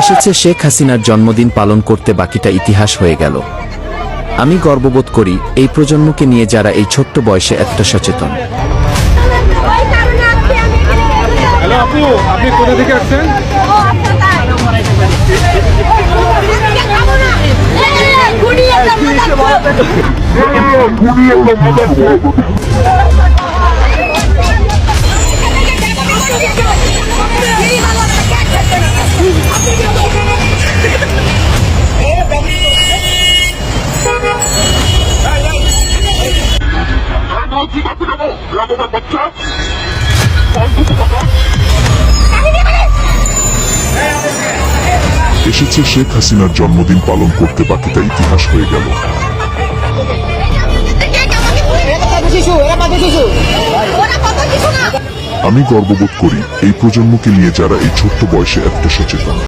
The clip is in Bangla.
এসেছে শেখ হাসিনার জন্মদিন পালন করতে বাকিটা ইতিহাস হয়ে গেল। আমি গর্ববোধ করি এই প্রজন্মকে নিয়ে যারা এই ছোট্ট বয়সে এতটা সচেতন। আপনি এসেছে শেখ হাসিনার জন্মদিন পালন করতে বাকিটা ইতিহাস হয়ে গেল। আমি গর্ববোধ করি এই প্রজন্মকে নিয়ে যারা এই ছোট্ট বয়সে এতটা সচেতন।